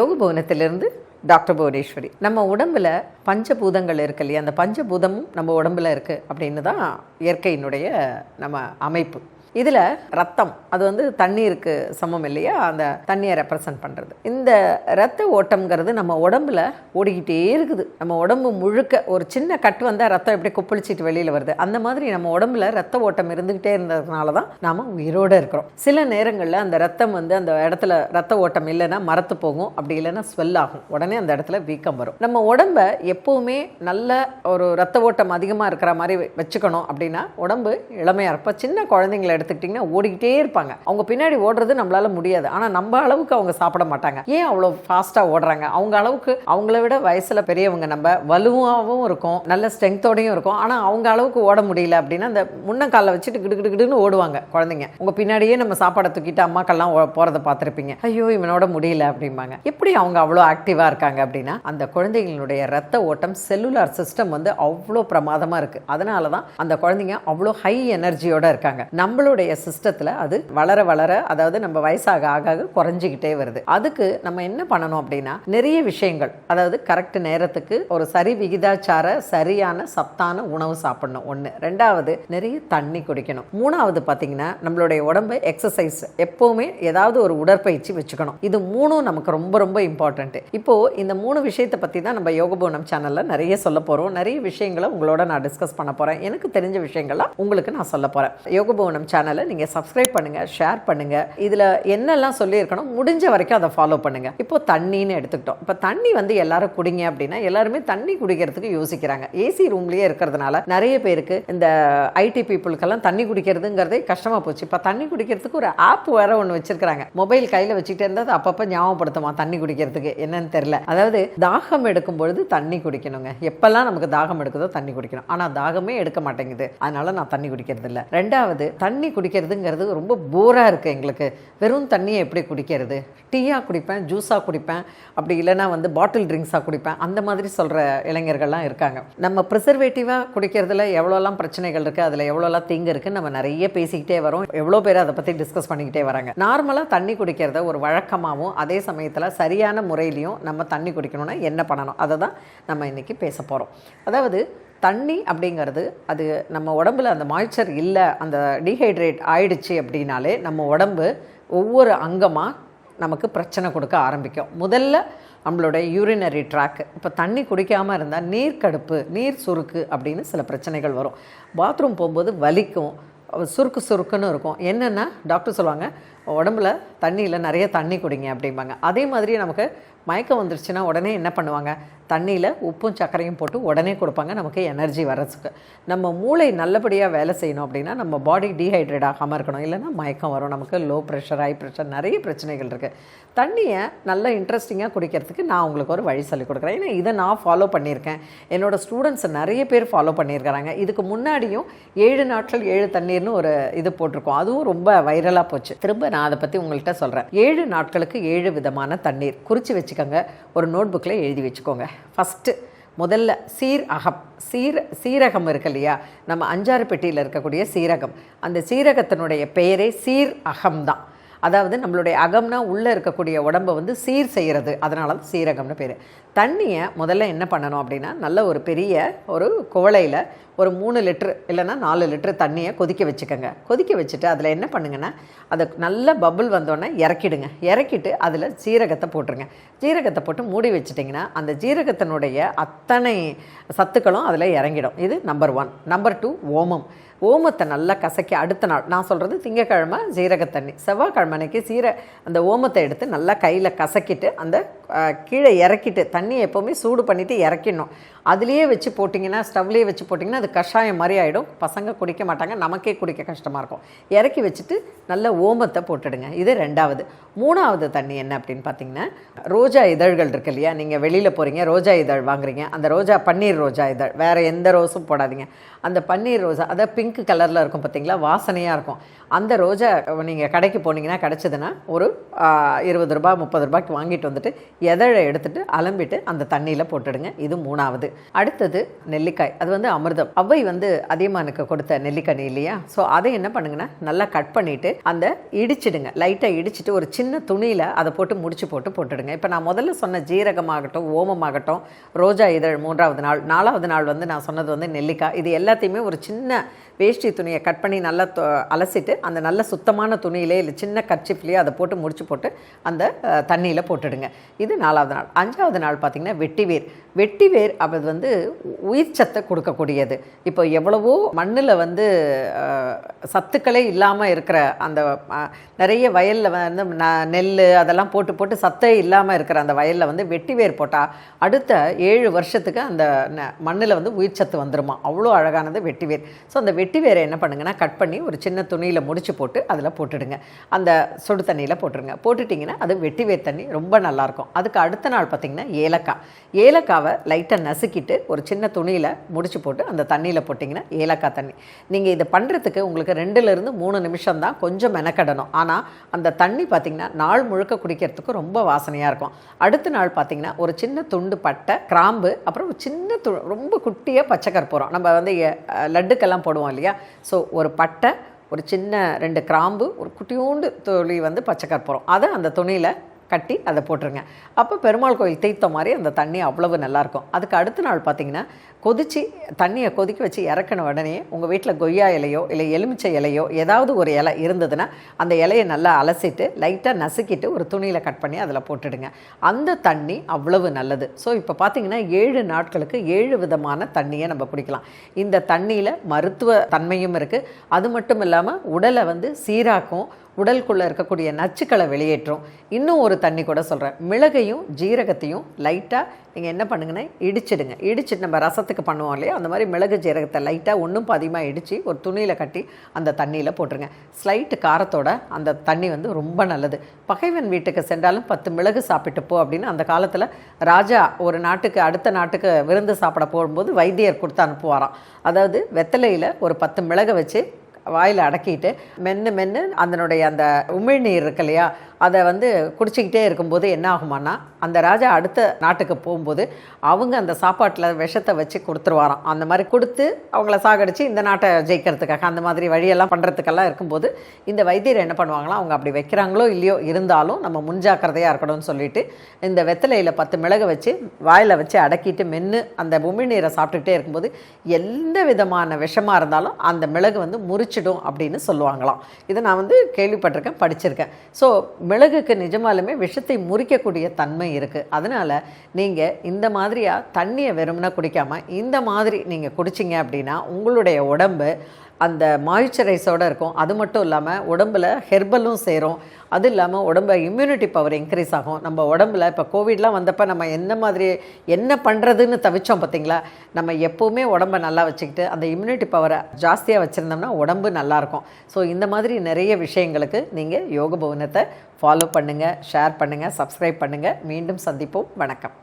யோக புவனத்திலிருந்து டாக்டர் புவனேஸ்வரி. நம்ம உடம்பில் பஞ்சபூதங்கள் இருக்கு இல்லையா? அந்த பஞ்சபூதமும் நம்ம உடம்புல இருக்குது அப்படின்னு தான் இயற்கையினுடைய நம்ம அமைப்பு. இதில் ரத்தம் அது வந்து தண்ணீருக்கு சமம் இல்லையா? அந்த தண்ணியை ரெப்ரசன்ட் பண்ணுறது இந்த ரத்த ஓட்டம்ங்கிறது நம்ம உடம்புல ஓடிக்கிட்டே இருக்குது. நம்ம உடம்பு முழுக்க ஒரு சின்ன கட்டு வந்தால் ரத்தம் எப்படி கொப்பளிச்சிட்டு வெளியில் வருது? அந்த மாதிரி நம்ம உடம்புல ரத்த ஓட்டம் இருந்துக்கிட்டே இருந்ததுனால தான் நாம் உயிரோடு இருக்கிறோம். சில நேரங்களில் அந்த ரத்தம் வந்து அந்த இடத்துல ரத்த ஓட்டம் இல்லைன்னா மரத்து போகும். அப்படி இல்லைன்னா ஸ்வெல் ஆகும். உடனே அந்த இடத்துல வீக்கம் வரும். நம்ம உடம்ப எப்போவுமே நல்ல ஒரு ரத்த ஓட்டம் அதிகமாக இருக்கிற மாதிரி வச்சுக்கணும் அப்படின்னா உடம்பு இளமையாக இருப்போம் சின்ன குழந்தைங்களை எடுத்துக்கிட்டிங்கன்னா ஓடிக்கிட்டே இருப்பாங்க. அவங்க பின்னாடி ஓடுறது நம்மளால முடியாது. ஆனால் நம்ம அளவுக்கு அவங்க சாப்பிட மாட்டாங்க. ஏன் அவ்வளோ ஃபாஸ்ட்டாக ஓடுறாங்க? அவங்க அளவுக்கு அவங்கள விட வயசில் பெரியவங்க நம்ம வலுவாகவும் இருக்கும். நல்ல ஸ்ட்ரென்த்தோடையும் இருக்கும். ஆனால் அவங்க அளவுக்கு ஓட முடியல அப்படின்னா அந்த முன்னக்கால வச்சுட்டு கிடு கிடு ஓடுவாங்க குழந்தைங்க. உங்க பின்னாடியே நம்ம சாப்பாடை தூக்கிட்டு அம்மாக்கெல்லாம் ஓ- போறதை பார்த்துருப்பீங்க. ஐயோ இவனோட முடியல அப்படிம்பாங்க. எப்படி அவங்க அவ்வளோ ஆக்டிவாக இருக்காங்க அப்படின்னா அந்த குழந்தைங்களுடைய ரத்த ஓட்டம் செல்லுலார் சிஸ்டம் வந்து அவ்வளோ பிரமாதமாக இருக்கு. அதனால தான் அந்த குழந்தைங்க அவ்வளோ ஹை எனர்ஜியோட இருக்காங்க. நம்மளுடைய சிஸ்டத்தில் அது வளர வளர அதாவது நம்ம வயசாக ஆக ஆக குறைஞ்சிக்கிட்டே வருது. அதுக்கு நம்ம என்ன பண்ணணும் அப்படின்னா நிறைய விஷயங்கள் அதாவது கரெக்ட் நேரத்துக்கு ஒரு சரி விகிதாச்சார சரியான சத்தான உணவு சாப்பிடணும். ஒன்று ரெண்டாவது நிறைய தண்ணி குடிக்கணும். மூணாவது பார்த்தீங்கன்னா நம்மளுடைய உடம்பு எக்ஸசைஸ் எப்போவுமே ஏதாவது ஒரு உடற்பயிற்சி வச்சுக்கணும். இது மூணும் நமக்கு ரொம்ப ரொம்ப இம்பார்ட்டன்ட் இப்போ இந்த மூணு விஷயத்தை பற்றி தான் நம்ம யோகபோனம் சேனலில் நிறைய சொல்ல போகிறோம் நிறைய விஷயங்களை உங்களோட நான் டிஸ்கஸ் பண்ண போகிறேன் எனக்கு தெரிஞ்ச விஷயங்கள்லாம் உங்களுக்கு நான் சொல்ல போகிறேன் யோகபோனம் சேனல் நீங்கள் சப்ஸ்கிரைப் பண்ணுங்கள் ஷேர் பண்ணுங்கள் இதில் என்னெல்லாம் சொல்லியிருக்கணும் முடிஞ்ச வரைக்கும் அதை ஃபாலோ பண்ணுங்கள் இப்போ தண்ணின்னு எடுத்துக்கிட்டோம். இப்போ தண்ணி வந்து எல்லாரும் குடிங்க அப்படின்னா எல்லாருமே தண்ணி குடிக்கிறதுக்கு யோசிக்கிறாங்க. ஏசி ரூம்லேயே இருக்கிறதுனால நிறைய பேருக்கு இந்த ஐடி பீப்புளுக்கெல்லாம் தண்ணி குடிக்கிறதுங்கிறதே கஷ்டமாக போச்சு. இப்போ தண்ணி குடிக்கிறதுக்கு ஒரு ஆப் வேற ஒன்று வச்சிருக்காங்க மொபைல் கையில் வச்சுக்கிட்டே இருந்தால் அப்பப்போ ஞாபகப்படுத்துமா தண்ணி குடிக்கிறதுக்கு என்னன்னு தெரியல. அதாவது தாகம் எடுக்கும் பொழுது தண்ணி குடிக்கணுங்க. எப்பெல்லாம் நமக்கு தாகம் எடுக்குதோ தண்ணி குடிக்கணும். ஆனால் தாகமே எடுக்க மாட்டேங்குது. அதனால நான் தண்ணி குடிக்கிறது இல்லை ரெண்டாவது தண்ணி குடிக்கிறதுங்கிறது ரொம்ப போராக இருக்குது எங்களுக்கு. வெறும் தண்ணியை எப்படி குடிக்கிறது? டீயாக குடிப்பேன் ஜூஸாக குடிப்பேன் அப்படி இல்லைனா வந்து பாட்டில் ட்ரிங்க்ஸாக குடிப்பேன். அந்த மாதிரி சொல்கிற இளைஞர்கள்லாம் இருக்காங்க. நம்ம ப்ரிசர்வேட்டிவாக குடிக்கிறதுல எவ்வளோலாம் பிரச்சனைகள் இருக்குது அதில் எவ்வளோலாம் தீங்கு இருக்குன்னு நம்ம நிறைய பேசிக்கிட்டே வரோம். எவ்வளோ பேர் அதை பற்றி டிஸ்கஸ் பண்ணிக்கிட்டே வராங்க. நார்மலாக தண்ணி குடிக்கிறத ஒரு வழக்கமாகவும் அதே சமயத்தில் சரியான முறையிலையும் நம்ம தண்ணி குடிக்கணும்னா என்ன பண்ணணும்? அதை தான் நம்ம இன்றைக்கி பேச போகிறோம் அதாவது தண்ணி அப்படிங்கிறது அது நம்ம உடம்புல அந்த மாய்ச்சர் இல்லை அந்த டீஹைட்ரேட் ஆயிடுச்சு அப்படின்னாலே நம்ம உடம்பு ஒவ்வொரு அங்கமாக நமக்கு பிரச்சனை கொடுக்க ஆரம்பிக்கும். முதல்ல நம்மளோட யூரினரி ட்ராக்கு இப்போ தண்ணி குடிக்காமல் இருந்தால் நீர் கடுப்பு நீர் சுருக்கு அப்படின்னு சில பிரச்சனைகள் வரும். பாத்ரூம் போகும்போது வலிக்கும் சுருக்கு சுருக்குன்னு இருக்கும். என்னென்னா டாக்டர் சொல்லுவாங்க உடம்புல தண்ணியில் நிறைய தண்ணி குடிங்க அப்படிம்பாங்க. அதே மாதிரி நமக்கு மயக்கம் வந்துருச்சுன்னா உடனே என்ன பண்ணுவாங்க? தண்ணியில் உப்பும் சர்க்கரையும் போட்டு உடனே கொடுப்பாங்க. நமக்கு எனர்ஜி வர்றதுக்கு. நம்ம மூளை நல்லபடியாக வேலை செய்யணும் அப்படின்னா நம்ம பாடி டீஹைட்ரேட் ஆகாமல் இருக்கணும். இல்லைன்னா மயக்கம் வரும். நமக்கு லோ ப்ரெஷர் ஹை ப்ரெஷர் நிறைய பிரச்சனைகள் இருக்குது தண்ணியை நல்ல இன்ட்ரெஸ்டிங்காக குடிக்கிறதுக்கு நான் உங்களுக்கு ஒரு வழி சொல்லிக் கொடுக்குறேன். ஏன்னா இதை நான் ஃபாலோ பண்ணியிருக்கேன். என்னோட ஸ்டூடெண்ட்ஸ் நிறைய பேர் ஃபாலோ பண்ணியிருக்கிறாங்க. இதுக்கு முன்னாடியும் ஏழு நாட்கள் ஏழு தண்ணீர்னு ஒரு இது போட்டிருக்கோம். அதுவும் ரொம்ப வைரலாக போச்சு. திரும்ப நான் அதை பற்றி உங்கள்கிட்ட சொல்கிறேன் ஏழு நாட்களுக்கு ஏழு விதமான தண்ணீர். குறித்து வச்சுக்கோங்க. ஒரு நோட் புக்கில் எழுதி வச்சுக்கோங்க. ஃபஸ்ட்டு முதல்ல சீர் அகம். சீர சீரகம் இருக்கு இல்லையா? நம்ம அஞ்சாறு பெட்டியில் இருக்கக்கூடிய சீரகம். அந்த சீரகத்தினுடைய பெயரே சீர் அகம் தான் அதாவது நம்மளுடைய அகம்னா உள்ளே இருக்கக்கூடிய உடம்பை வந்து சீர் செய்கிறது அதனால தான் சீரகம்னு பேர். தண்ணியை முதல்ல என்ன பண்ணணும் அப்படின்னா நல்ல ஒரு பெரிய ஒரு குவளையில் ஒரு மூணு லிட்ரு இல்லைன்னா நாலு லிட்ரு தண்ணியை கொதிக்க வச்சுக்கோங்க. கொதிக்க வச்சுட்டு அதில் என்ன பண்ணுங்கன்னா அதை நல்ல பபுள் வந்தோடனே இறக்கிடுங்க. இறக்கிட்டு அதில் சீரகத்தை போட்டுருங்க. சீரகத்தை போட்டு மூடி வச்சிட்டிங்கன்னா அந்த ஜீரகத்தினுடைய அத்தனை சத்துக்களும் அதில் இறங்கிடும். இது நம்பர் ஒன் நம்பர் டூ ஓமம். ஓமத்தை நல்லா கசக்கி அடுத்த நாள் நான் சொல்கிறது திங்கக்கிழமை ஜீரக தண்ணி செவ்வாய்க்கிழமை அன்னைக்கு சீர அந்த ஓமத்தை எடுத்து நல்லா கையில் கசக்கிட்டு அந்த கீழே இறக்கிட்டு தண்ணியை எப்போவுமே சூடு பண்ணிவிட்டு இறக்கிடணும். அதுலேயே வச்சு போட்டிங்கன்னா ஸ்டவ்லேயே வச்சு போட்டிங்கன்னா அது கஷாயம் மாதிரி ஆகிடும் பசங்க குடிக்க மாட்டாங்க நமக்கே குடிக்க கஷ்டமாக இருக்கும். இறக்கி வச்சுட்டு நல்ல ஓமத்தை போட்டுடுங்க. இது ரெண்டாவது. மூணாவது தண்ணி என்ன அப்படின்னு பார்த்தீங்கன்னா ரோஜா இதழ்கள் இருக்கு இல்லையா? நீங்கள் வெளியில் போகிறீங்க ரோஜா இதழ் வாங்குறீங்க. அந்த ரோஜா பன்னீர் ரோஜா இதழ். வேறு எந்த ரோஸும் போடாதீங்க. அந்த பன்னீர் ரோஜா அதை பிங்க் கலரில் இருக்கும் பார்த்தீங்களா வாசனையாக இருக்கும். அந்த ரோஜா நீங்கள் கடைக்கு போனீங்கன்னா கிடச்சிதுன்னா ஒரு இருபது ரூபா முப்பது ரூபாய்க்கு வாங்கிட்டு வந்துட்டு எதழை எடுத்துட்டு அலம்பிட்டு அந்த தண்ணியில் போட்டுடுங்க. இது மூணாவது. அடுத்தது நெல்லிக்காய். அது வந்து அமிர்தம். அவ்வை வந்து அதியமானுக்கு கொடுத்த நெல்லிக்கனி இல்லையா? ஸோ அதை என்ன பண்ணுங்கன்னா நல்லா கட் பண்ணிட்டு அந்த இடிச்சிடுங்க. லைட்டாக இடிச்சிட்டு ஒரு சின்ன துணியில் அதை போட்டு முடிச்சு போட்டு போட்டுடுங்க. இப்போ நான் முதல்ல சொன்ன ஜீரகமாகட்டும் ஓமமாகட்டும் ரோஜா இதழ் மூன்றாவது நாள். நாலாவது நாள் வந்து நான் சொன்னது வந்து நெல்லிக்காய். இது எல்லாத்தையுமே ஒரு சின்ன வேஷ்டி துணியை கட் பண்ணி நல்லா தொ- அலசிட்டு அந்த நல்ல சுத்தமான துணியிலே இல்லை சின்ன கர்ச்சிப்லேயே அதை போட்டு முடிச்சு போட்டு அந்த தண்ணியில் போட்டுடுங்க. இது நாலாவது நாள். அஞ்சாவது நாள் பார்த்திங்கன்னா வெட்டிவேர். வெட்டிவேர் அது வந்து உயிர் சத்தை கொடுக்கக்கூடியது. இப்போ எவ்வளவோ மண்ணில் வந்து சத்துக்களே இல்லாமல் இருக்கிற அந்த நிறைய வயலில் வந்து ந- நெல் அதெல்லாம் போட்டு போட்டு சத்தே இல்லாமல் இருக்கிற அந்த வயலில் வந்து வெட்டிவேர் போட்டால் அடுத்த ஏழு வருஷத்துக்கு அந்த மண்ணில் வந்து உயிர் சத்து வந்துருமா? அவ்வளோ அழகானது வெட்டிவேர். ஸோ அந்த வெட்டிவேரை என்ன பண்ணுங்கன்னா கட் பண்ணி ஒரு சின்ன துணியில் முடிச்சு போட்டு அதில் போட்டுடுங்க. அந்த சுடு தண்ணியில் போட்டுருங்க. போட்டுட்டிங்கன்னா அது வெட்டிவேர் தண்ணி ரொம்ப நல்லாயிருக்கும் அதுக்கு அடுத்த நாள் பார்த்திங்கன்னா ஏலக்காய். ஏலக்காவை லைட்டாக நசுக்கிட்டு ஒரு சின்ன துணியில் முடிச்சு போட்டு அந்த தண்ணியில் போட்டிங்கன்னா ஏலக்காய் தண்ணி. நீங்கள் இதை பண்ணுறதுக்கு உங்களுக்கு ரெண்டுலேருந்து மூணு நிமிஷம் தான் கொஞ்சம் மெனக்கடணும். ஆனால் அந்த தண்ணி பார்த்திங்கன்னா நாள் முழுக்க குடிக்கிறதுக்கு ரொம்ப வாசனையாக இருக்கும். அடுத்த நாள் பார்த்திங்கன்னா ஒரு சின்ன துண்டு பட்டை கிராம்பு அப்புறம் ஒரு சின்ன து ரொம்ப குட்டியாக பச்சை கற்பூரம் நம்ம வந்து லட்டுக்கெல்லாம் போடுவோம் இல்லையா? ஸோ ஒரு பட்டை ஒரு சின்ன ரெண்டு கிராம்பு ஒரு குட்டியூண்டு துளி வந்து பச்சை கற்பூரம் அதை அந்த துணியில் கட்டி அதை போட்டுருங்க. அப்போ பெருமாள் கோயில் தீர்த்த மாதிரி அந்த தண்ணி அவ்வளவு நல்லாயிருக்கும் அதுக்கு அடுத்த நாள் பார்த்தீங்கன்னா கொதிச்சு தண்ணியை கொதிக்க வச்சு இறக்கின உடனே உங்கள் வீட்டில் கொய்யா இலையோ இல்லை எலுமிச்சை இலையோ ஏதாவது ஒரு இலை இருந்ததுன்னா அந்த இலையை நல்லா அலசிட்டு லைட்டாக நசுக்கிட்டு ஒரு துணியில் கட் பண்ணி அதில் போட்டுடுங்க. அந்த தண்ணி அவ்வளவு நல்லது. ஸோ இப்போ பார்த்தீங்கன்னா ஏழு நாட்களுக்கு ஏழு விதமான தண்ணியை நம்ம குடிக்கலாம். இந்த தண்ணியில் மருத்துவ தன்மையும் இருக்குது அது மட்டும் இல்லாமல் உடலை வந்து சீராக்கும் உடலுக்குள்ளே இருக்கக்கூடிய நச்சுக்களை வெளியேற்றும். இன்னும் ஒரு தண்ணி கூட சொல்கிறேன் மிளகையும் ஜீரகத்தையும் லைட்டாக நீங்கள் என்ன பண்ணுங்கன்னா இடிச்சிடுங்க. இடிச்சிட்டு நம்ம ரசத்துக்கு பண்ணுவோம் இல்லையா? அந்த மாதிரி மிளகு ஜீரகத்தை லைட்டாக ஒன்றும் பாதியமாக இடித்து ஒரு துணியில் கட்டி அந்த தண்ணியில் போட்டுருங்க. ஸ்லைட்டு காரத்தோட அந்த தண்ணி வந்து ரொம்ப நல்லது. பகைவன் வீட்டுக்கு சென்றாலும் பத்து மிளகு சாப்பிட்டு போ அப்படின்னு அந்த காலத்தில் ராஜா ஒரு நாட்டுக்கு அடுத்த நாட்டுக்கு விருந்து சாப்பிட போகும்போது வைத்தியர் கொடுத்து அனுப்புவாராம். அதாவது வெத்தலையில் ஒரு பத்து மிளகை வச்சு வாயில் அடக்கிட்டு மென்று மென்று அதனுடைய அந்த உமிழ்நீர் இருக்கு இல்லையா அதை வந்து குடிச்சிக்கிட்டே இருக்கும்போது என்ன ஆகுமானா அந்த ராஜா அடுத்த நாட்டுக்கு போகும்போது அவங்க அந்த சாப்பாட்டில் விஷத்தை வச்சு கொடுத்துருவாராம். அந்த மாதிரி கொடுத்து அவங்கள சாகடிச்சு இந்த நாட்டை ஜெயிக்கிறதுக்காக அந்த மாதிரி வழியெல்லாம் பண்ணுறதுக்கெல்லாம் இருக்கும்போது இந்த வைத்தியர் என்ன பண்ணுவாங்களாம் அவங்க அப்படி வைக்கிறாங்களோ இல்லையோ இருந்தாலும் நம்ம முன்ஜாக்கிரதையாக இருக்கணும்னு சொல்லிட்டு இந்த வெத்தலையில் பத்து மிளகு வச்சு வாயில் வச்சு அடக்கிட்டு மென்று அந்த உமிழ்நீரை சாப்பிட்டுக்கிட்டே இருக்கும்போது எந்த விதமான விஷமாக இருந்தாலும் அந்த மிளகு வந்து முறிச்சிடும் அப்படின்னு சொல்லுவாங்களாம். இதை நான் வந்து கேள்விப்பட்டிருக்கேன் படிச்சிருக்கேன். ஸோ மிளகுக்கு நிஜமாலுமே விஷத்தை முறிக்கக்கூடிய தன்மை இருக்குது அதனால் நீங்கள் இந்த மாதிரியாக தண்ணியை வெறும்னா குடிக்காமல் இந்த மாதிரி நீங்கள் குடிச்சிங்க அப்படின்னா உங்களுடைய உடம்பு அந்த மாய்ச்சரைஸோடு இருக்கும். அது மட்டும் இல்லாமல் உடம்புல ஹெர்பலும் சேரும். அது இல்லாமல் உடம்பு இம்யூனிட்டி பவர் இன்க்ரீஸ் ஆகும். நம்ம உடம்புல இப்போ கோவிட்லாம் வந்தப்போ நம்ம என்ன மாதிரி என்ன பண்ணுறதுன்னு தவிச்சோம் பார்த்தீங்களா நம்ம எப்போவுமே உடம்பை நல்லா வச்சுக்கிட்டு அந்த இம்யூனிட்டி பவரை ஜாஸ்தியாக வச்சுருந்தோம்னா உடம்பு நல்லாயிருக்கும் ஸோ இந்த மாதிரி நிறைய விஷயங்களுக்கு நீங்கள் யோக பவனத்தை ஃபாலோ பண்ணுங்கள் ஷேர் பண்ணுங்கள் சப்ஸ்கிரைப் பண்ணுங்கள் மீண்டும் சந்திப்போம். வணக்கம்.